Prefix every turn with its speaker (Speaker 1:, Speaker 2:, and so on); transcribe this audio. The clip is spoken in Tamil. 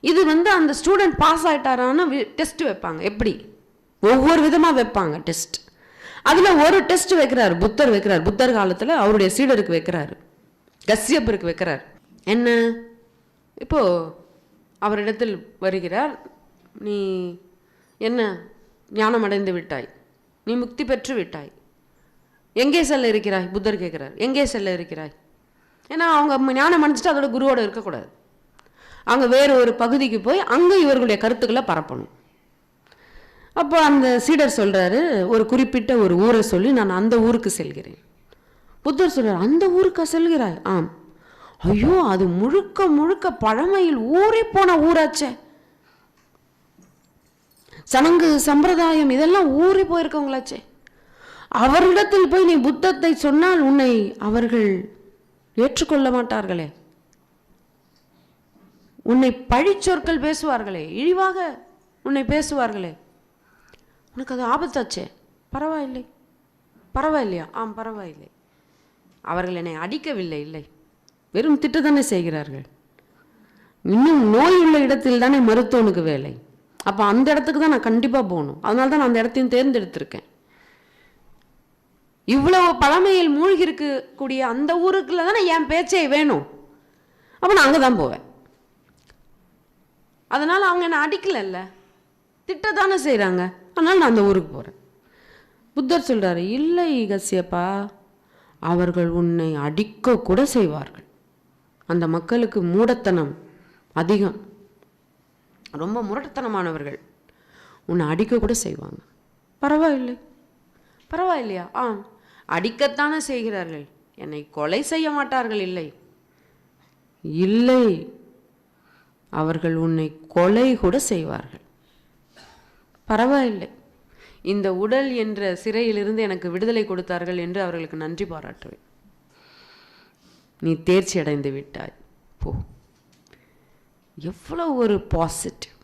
Speaker 1: இது வந்து அந்த ஸ்டூடெண்ட் பாஸ் ஆகிட்டாரான்னு டெஸ்ட் வைப்பாங்க. எப்படி? ஒவ்வொரு விதமாக வைப்பாங்க டெஸ்ட் அதில் ஒரு டெஸ்ட் வைக்கிறார் புத்தர் வைக்கிறார். புத்தர் காலத்தில் அவருடைய சீடருக்கு வைக்கிறாரு. கஸ்யப்பருக்கு வைக்கிறார். என்ன? இப்போ அவரிடத்தில் வருகிறார் நீ என்ன? ஞானம் அடைந்து விட்டாய். நீ முக்தி பெற்று விட்டாய். எங்கே செல்ல இருக்கிறாய்? புத்தர் கேட்குறார். எங்கே செல்ல இருக்கிறாய்? ஏன்னா அவங்க ஞானம் அடைஞ்சிட்டு அதோட குருவோடு இருக்கக்கூடாது. அங்கே வேறு ஒரு பகுதிக்கு போய் அங்கே இவர்களுடைய கருத்துக்களை பரப்பணும். அப்போ அந்த சீடர் சொல்கிறாரு ஒரு குறிப்பிட்ட ஒரு ஊரை சொல்லி நான் அந்த ஊருக்கு செல்கிறேன். புத்தர் சொல்கிறார் அந்த ஊருக்கா செல்கிறாய்? ஆம். ஐயோ அது முழுக்க முழுக்க பழமையில் ஊறி போன ஊராச்சே. சடங்கு சம்பிரதாயம் இதெல்லாம் ஊறி போயிருக்கவங்களாச்சே. அவரிடத்தில் போய் நீ புத்தத்தை சொன்னால் உன்னை அவர்கள் ஏற்றுக்கொள்ள மாட்டார்களே. உன்னை பழிச்சொற்கள் பேசுவார்களே. இழிவாக உன்னை பேசுவார்களே. உனக்கு அது ஆபத்தாச்சே. பரவாயில்லை. பரவாயில்லையா? ஆம் பரவாயில்லை. அவர்கள் என்னை அடிக்கவில்லை இல்லை. வெறும் திட்டு தானே செய்கிறார்கள். இன்னும் நோய் உள்ள இடத்தில் தானே மருத்துவனுக்கு வேலை. அப்போ அந்த இடத்துக்கு தான் நான் கண்டிப்பாக போகணும். அதனால தான் நான் அந்த இடத்தையும் தேர்ந்தெடுத்திருக்கேன். இவ்வளவு பழமையில் மூழ்கி இருக்கக்கூடிய அந்த ஊருக்குள்ள தானே என் பேச்சே வேணும். அப்போ நான் அங்கே தான் போவேன். அதனால் அவங்க என்னை அடிக்கலைல்ல. திட்டத்தானே செய்கிறாங்க அதனால் நான் அந்த ஊருக்கு போகிறேன் புத்தர் சொல்கிறாரு இல்லை கசியப்பா அவர்கள் உன்னை அடிக்க கூட செய்வார்கள். அந்த மக்களுக்கு மூடத்தனம் அதிகம். ரொம்ப முரட்டத்தனமானவர்கள். உன்னை அடிக்க கூட செய்வாங்க. பரவாயில்லை. பரவாயில்லையா? ஆம் அடிக்கத்தானே செய்கிறார்கள். என்னை கொலை செய்ய மாட்டார்கள் இல்லை. இல்லை அவர்கள் உன்னை கொலை கூட செய்வார்கள். பரவாயில்லை. இந்த உடல் என்ற சிறையிலிருந்து எனக்கு விடுதலை கொடுத்தார்கள் என்று அவர்களுக்கு நன்றி பாராட்டுவேன். நீ தேர்ச்சி அடைந்து விட்டாய். போ. எவ்வளோ ஒரு பாசிட்டிவ்